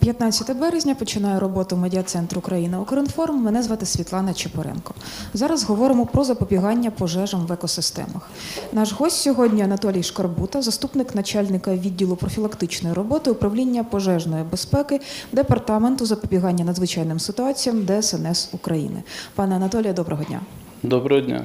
15 березня починає роботу медіа-центр Україна Укрінформ. Мене звати Світлана Чепоренко. Зараз говоримо про запобігання пожежам в екосистемах. Наш гость сьогодні Анатолій Шкарбута, заступник начальника відділу профілактичної роботи управління пожежної безпеки департаменту запобігання надзвичайним ситуаціям ДСНС України. Пане Анатолію, доброго дня. Доброго дня.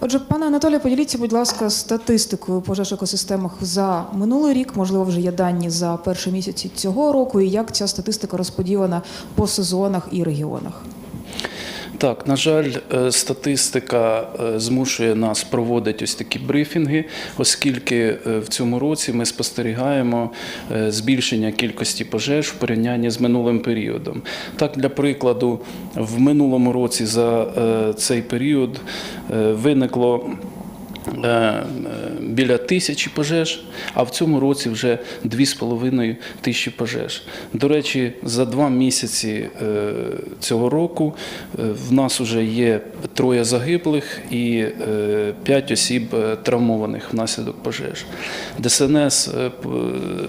Отже, пане Анатолію, поділіться, будь ласка, статистикою пожеж екосистемах за минулий рік. Можливо, вже є дані за перші місяці цього року, і як ця статистика розподілена по сезонах і регіонах. Так, на жаль, е, статистика е, змушує нас проводити ось такі брифінги, оскільки е, в цьому році ми спостерігаємо збільшення кількості пожеж в порівнянні з минулим періодом. Так, для прикладу, в минулому році за цей період виникло. Біля тисячі пожеж, а в цьому році вже 2,5 тисячі пожеж. До речі, за два місяці е, цього року е, в нас вже є троє загиблих і е, п'ять осіб травмованих внаслідок пожеж. ДСНС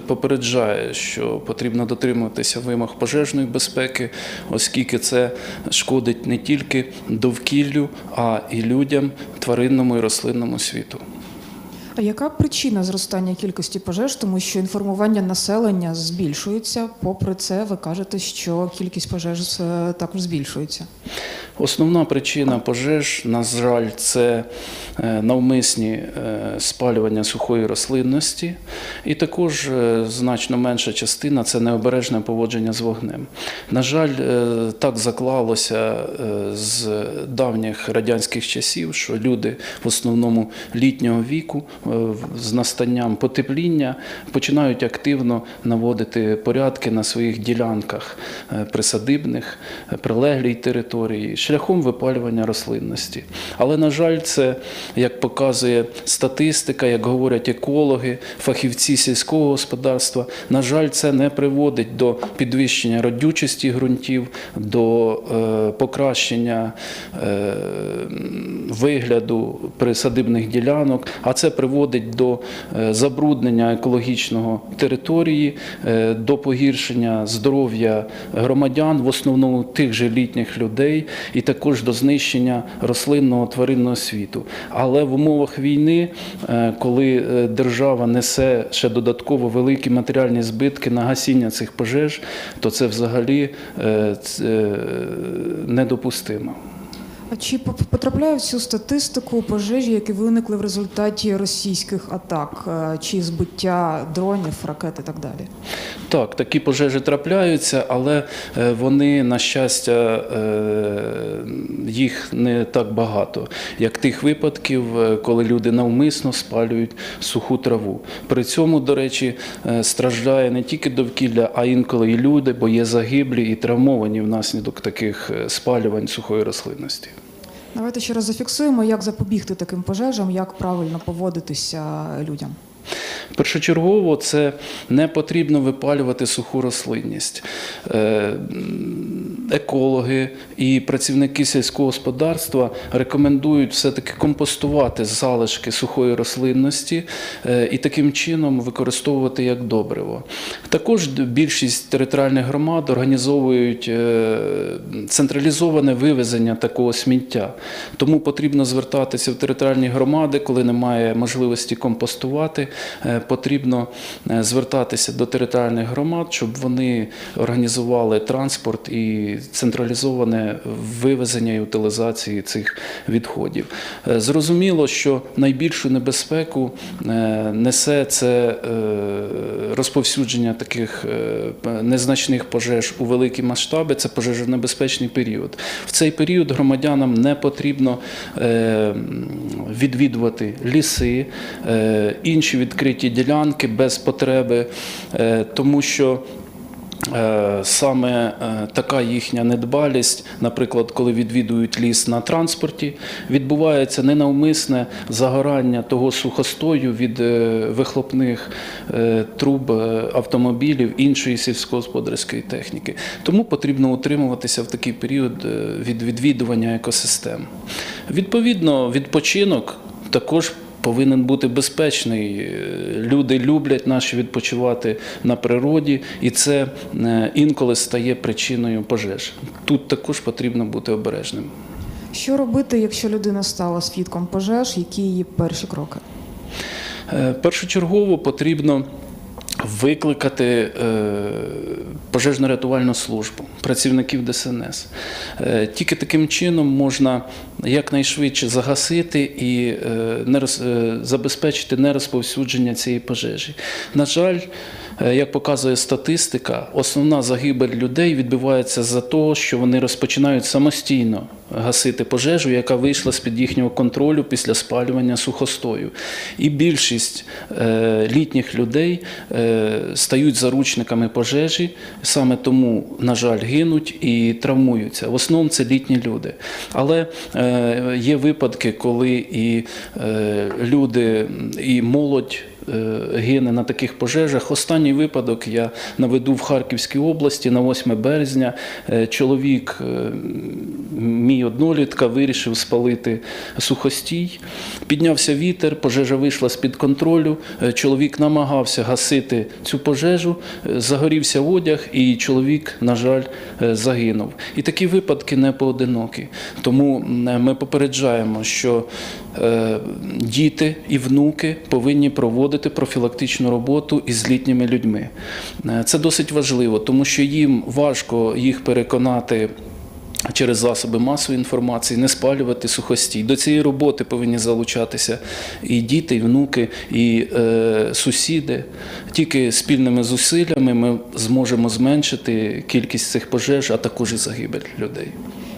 попереджає, що потрібно дотримуватися вимог пожежної безпеки, оскільки це шкодить не тільки довкіллю, а і людям, тваринному і рослинному світу. А яка причина зростання кількості пожеж? Тому що інформування населення збільшується. Попри це, ви кажете, що кількість пожеж е, також збільшується. Основна причина пожеж, на жаль, це е, навмисні е, спалювання сухої рослинності, і також е, значно менша частина це необережне поводження з вогнем. На жаль, так заклалося з давніх радянських часів, що люди в основному літнього віку з настанням потепління починають активно наводити порядки на своїх ділянках присадибних, прилеглій території шляхом випалювання рослинності. Але, на жаль, це, як показує статистика, як говорять екологи, фахівці сільського господарства, на жаль, це не приводить до підвищення родючості ґрунтів, до е, покращення е, вигляду присадибних ділянок, а це приводить до е, забруднення екологічного території, е, до погіршення здоров'я громадян, в основному тих же літніх людей, і також до знищення рослинного тваринного світу. Але в умовах війни, е, коли е, держава несе ще додатково великі матеріальні збитки на гасіння цих пожеж, то це взагалі е, недопустимо. А чи потрапляє в цю статистику пожежі, які виникли в результаті російських атак, е, чи збиття дронів, ракет і так далі? Так, такі пожежі трапляються, але е, вони, на щастя, е, їх не так багато, як тих випадків, коли люди навмисно спалюють суху траву. При цьому, до речі, страждає не тільки довкілля, а інколи і люди, бо є загиблі і травмовані внаслідок таких спалювань сухої рослинності. Давайте ще раз зафіксуємо, як запобігти таким пожежам, як правильно поводитися людям. Першочергово це не потрібно випалювати суху рослинність. Е, Екологи і працівники сільського господарства рекомендують все-таки компостувати залишки сухої рослинності е, і таким чином використовувати як добриво. Також більшість територіальних громад організовують е, централізоване вивезення такого сміття. Тому потрібно звертатися в територіальні громади, коли немає можливості компостувати. Потрібно е, звертатися до територіальних громад, щоб вони організували транспорт і централізоване вивезення і утилізації цих відходів. Е, Зрозуміло, що найбільшу небезпеку е, несе це розповсюдження таких незначних пожеж у великі масштаби. Це пожежонебезпечний період. В цей період громадянам не потрібно відвідувати ліси, інші відкриті ділянки без потреби, е, тому що Е, Саме е, така їхня недбалість, наприклад, коли відвідують ліс на транспорті, відбувається ненавмисне загорання того сухостою від вихлопних труб автомобілів іншої сільськогосподарської техніки. Тому потрібно утримуватися в такий період від відвідування екосистем. Відповідно, відпочинок також повинен бути безпечний. Е, Люди люблять наші відпочивати на природі, і це е, інколи стає причиною пожеж. Тут також потрібно бути обережним. Що робити, якщо людина стала свідком пожеж? Які її перші кроки? Е, Першочергово потрібно викликати е, пожежно-рятувальну службу, працівників ДСНС. Е, Тільки таким чином можна якнайшвидше загасити і е, забезпечити нерозповсюдження цієї пожежі. На жаль, як показує статистика, основна загибель людей відбувається за того, що вони розпочинають самостійно гасити пожежу, яка вийшла з-під їхнього контролю після спалювання сухостою. І більшість е, літніх людей е, стають заручниками пожежі, саме тому, на жаль, гинуть і травмуються. В основному це літні люди. Але е, є випадки, коли і е, люди, і молодь. Е, Гине на таких пожежах. Останній випадок я наведу в Харківській області на 8 березня. Е, Чоловік, е, мій однолітка, вирішив спалити сухостій. Піднявся вітер, пожежа вийшла з-під контролю. Е, Чоловік намагався гасити цю пожежу, загорівся одяг, і чоловік, на жаль, загинув. І такі випадки не поодинокі. Тому ми попереджаємо, що діти і внуки повинні проводити профілактичну роботу із літніми людьми. Е, Це досить важливо, тому що їм важко їх переконати. Через засоби масової інформації не спалювати сухостій. До цієї роботи повинні залучатися і діти, і внуки, і е, сусіди. Тільки спільними зусиллями ми зможемо зменшити кількість цих пожеж, а також і загибель людей.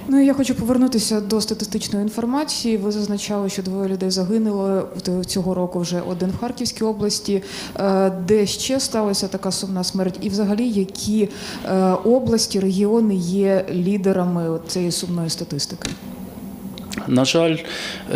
Ну я хочу повернутися до статистичної інформації. Ви зазначали, що двоє людей загинуло цього року вже один в Харківській області. Е, Де ще сталася така сумна смерть? І взагалі які е, області, регіони є лідерами цієї сумної статистики? На жаль,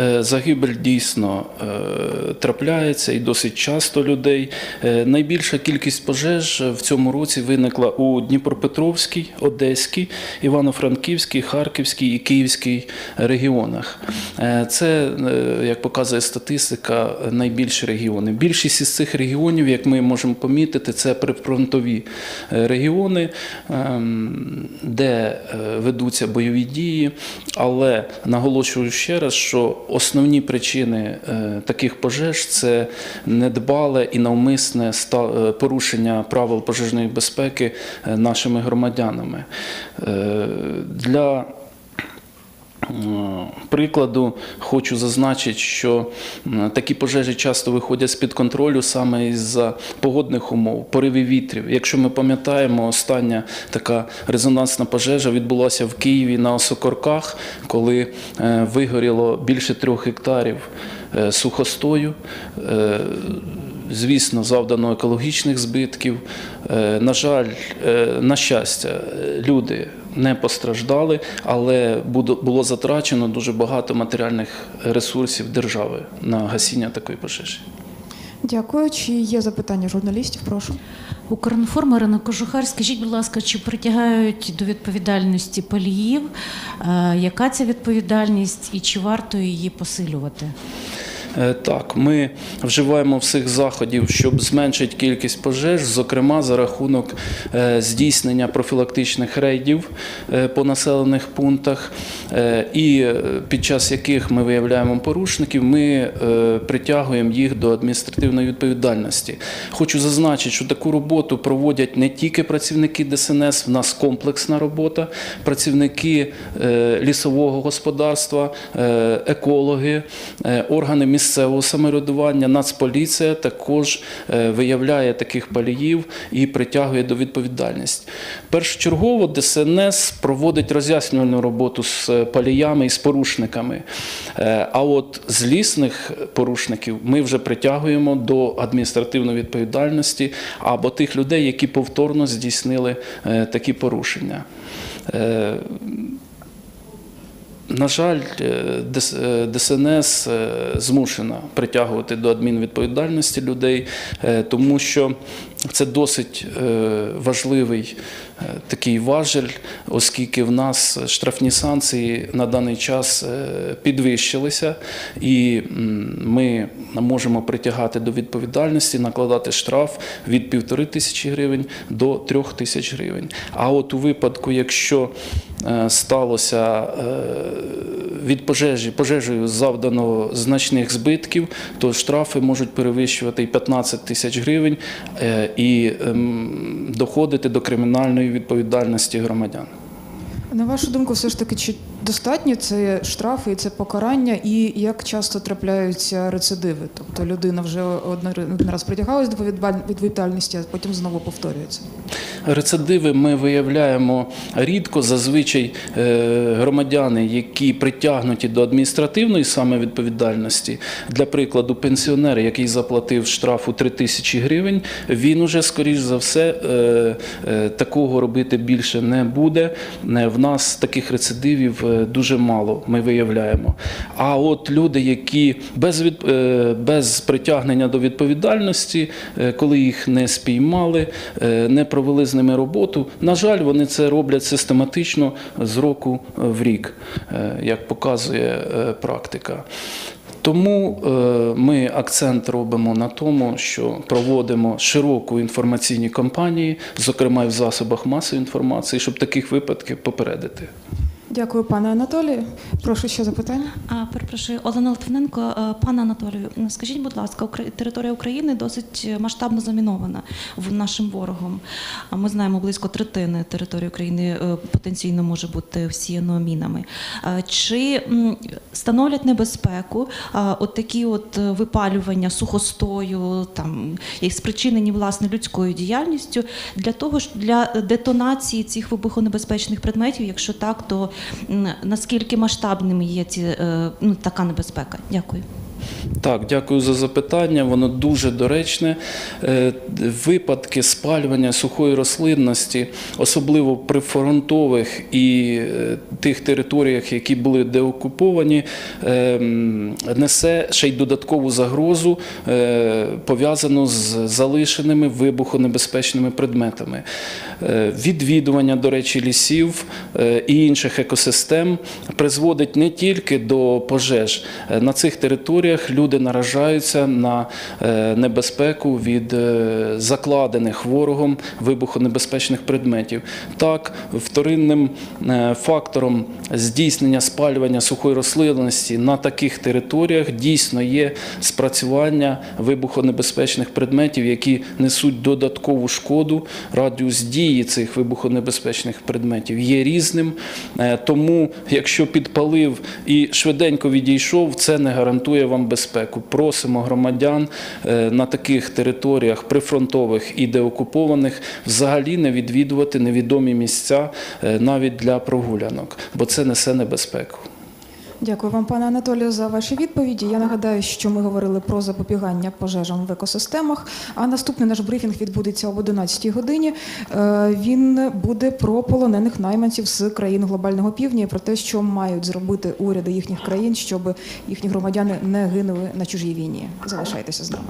е, загибель дійсно е, трапляється і досить часто людей. Е, Найбільша кількість пожеж в цьому році виникла у Дніпропетровській, Одеській, Івано-Франківській, Харківській і Київській регіонах. Це, як показує статистика, найбільші регіони. Більшість із цих регіонів, як ми можемо помітити, це прифронтові регіони, ем, де ведуться бойові дії, але наголошую ще раз, що основні причини е, таких пожеж це недбале і навмисне е, порушення правил пожежної безпеки е, нашими громадянами. Для Прикладу хочу зазначити, що такі пожежі часто виходять з-під контролю саме із-за погодних умов, поривів вітрів. Якщо ми пам'ятаємо, остання така резонансна пожежа відбулася в Києві на Осокорках, коли е, вигоріло більше трьох гектарів е, сухостою. Е, Звісно, завдано екологічних збитків. Е, На жаль, е, на щастя, е, люди не постраждали, але було затрачено дуже багато матеріальних ресурсів держави на гасіння такої пожежі. Дякую. Чи є запитання журналістів? Прошу. Укрінформ Ірина Кожухар, скажіть, будь ласка, чи притягають до відповідальності поліїв? Е, Яка ця відповідальність і чи варто її посилювати? Е, Так, ми вживаємо всіх заходів, щоб зменшити кількість пожеж, зокрема за рахунок е, здійснення профілактичних рейдів е, по населених пунктах, і е, під час яких ми виявляємо порушників, ми е, притягуємо їх до адміністративної відповідальності. Хочу зазначити, що таку роботу проводять не тільки працівники ДСНС, в нас комплексна робота, працівники е, лісового господарства, е, екологи, е, органи місцевого самоврядування, Нацполіція також е, виявляє таких паліїв і притягує до відповідальності. Першочергово ДСНС проводить роз'яснювальну роботу з е, паліями і з порушниками. Е, А от злісних порушників ми вже притягуємо до адміністративної відповідальності або тих людей, які повторно здійснили е, такі порушення. Е, на жаль, ДС- ДСНС змушена притягувати до адмінвідповідальності людей, тому що це досить е, важливий е, такий важель, оскільки в нас штрафні санкції на даний час е, підвищилися, і ми можемо притягати до відповідальності, накладати штраф від півтори тисячі гривень до трьох тисяч гривень. А от у випадку, якщо сталося е, від пожежі пожежею завдано значних збитків, то штрафи можуть перевищувати і 15 тисяч гривень е, і ем, доходити до кримінальної відповідальності громадян. На вашу думку, все ж таки, чи достатньо це штрафи і це покарання, і як часто трапляються рецидиви? Тобто людина вже один раз притягалась до відповідаль- відповідальності, а потім знову повторюється. Рецидиви ми виявляємо рідко. Зазвичай е, громадяни, які притягнуті до адміністративної саме відповідальності, для прикладу, пенсіонер, який заплатив штрафу 3 тисячі гривень, він уже, скоріш за все, е, е, такого робити більше не буде. В нас таких рецидивів дуже мало. Ми виявляємо. А от люди, які без, від, е, без притягнення до відповідальності, е, коли їх не спіймали, е, не провели з ними роботу, на жаль, вони це роблять систематично з року в рік, е, як показує е, практика. Тому е, ми акцент робимо на тому, що проводимо широку інформаційні кампанії, зокрема і в засобах масової інформації, щоб таких випадків попередити. Дякую, пане Анатолію. Прошу ще запитання. А, перепрошую, Олена Литвиненко, Е, пане Анатолію, скажіть, будь ласка, територія України досить масштабно замінована нашим ворогом. А ми знаємо, близько третини території України е, потенційно може бути всіяно мінами. Чи становлять небезпеку от такі от е, випалювання сухостою, там і спричинені власне людською діяльністю для того ж для детонації цих вибухонебезпечних предметів? Якщо так, то наскільки масштабними є ці е, ну, така небезпека? Дякую. Так, дякую за запитання. Воно дуже доречне. Е, Випадки спалювання сухої рослинності, особливо при фронтових і е, тих територіях, які були деокуповані, е, несе ще й додаткову загрозу, пов'язану з залишеними вибухонебезпечними предметами. Відвідування, до речі, лісів і інших екосистем призводить не тільки до пожеж на цих територіях. Люди наражаються на е, небезпеку від е, закладених ворогом вибухонебезпечних предметів. Так, вторинним е, фактором здійснення спалювання сухої рослинності на таких територіях дійсно є спрацювання вибухонебезпечних предметів, які несуть додаткову шкоду. Радіус дії цих вибухонебезпечних предметів є різним. Тому, якщо підпалив і швиденько відійшов, це не гарантує вам безпеку. Просимо громадян е, на таких територіях прифронтових і деокупованих взагалі не відвідувати невідомі місця е, навіть для прогулянок, бо це несе небезпеку. Дякую вам, пане Анатолію, за ваші відповіді. Я нагадаю, що ми говорили про запобігання пожежам в екосистемах. А наступний наш брифінг відбудеться об 11 годині. Е, Він буде про полонених найманців з країн глобального півдня і про те, що мають зробити уряди їхніх країн, щоб їхні громадяни не гинули на чужій війні. Залишайтеся з нами.